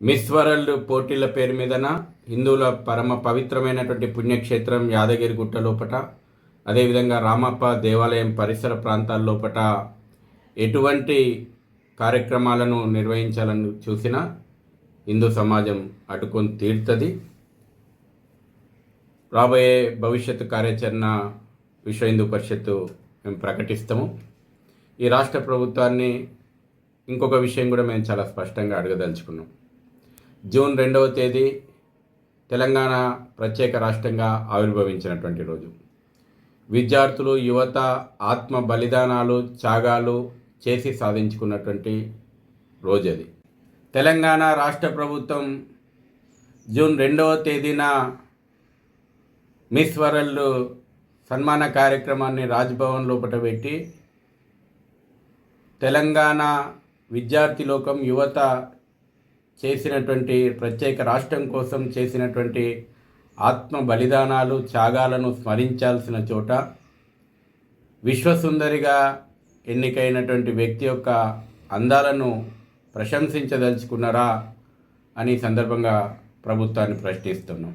Miss world పోటీల పేరు మీదన హిందువుల పరమ పవిత్రమైనటువంటి పుణ్యక్షేత్రం యాదగిరి గుట్ట లోపట అదేవిధంగా రామప్ప దేవాలయం పరిసర ప్రాంతాల లోపట ఎటువంటి కార్యక్రమాలను నిర్వహించాలని చూసినా హిందూ సమాజం అడ్డుకొని తీరుతుంది. రాబోయే భవిష్యత్తు కార్యాచరణ విశ్వ హిందూ పరిషత్తు మేము ప్రకటిస్తాము. ఈ రాష్ట్ర ప్రభుత్వాన్ని ఇంకొక విషయం కూడా మేము చాలా స్పష్టంగా అడగదలుచుకున్నాం. జూన్ రెండవ తేదీ తెలంగాణ ప్రత్యేక రాష్ట్రంగా ఆవిర్భవించినటువంటి రోజు. విద్యార్థులు యువత ఆత్మ బలిదానాలు త్యాగాలు చేసి సాధించుకున్నటువంటి రోజు అది తెలంగాణ రాష్ట్ర ప్రభుత్వం జూన్ రెండవ తేదీన మిస్ వరల్డ్ సన్మాన కార్యక్రమాన్ని రాజ్భవన్ లోపల పెట్టి తెలంగాణ విద్యార్థి లోకం యువత చేసినటువంటి ప్రత్యేక రాష్ట్రం కోసం చేసినటువంటి ఆత్మ బలిదానాలు త్యాగాలను స్మరించాల్సిన చోట విశ్వసుందరిగా ఎన్నికైనటువంటి వ్యక్తి యొక్క అందాలను ప్రశంసించదలుచుకున్నారా అని సందర్భంగా ప్రభుత్వాన్ని ప్రశ్నిస్తున్నాం.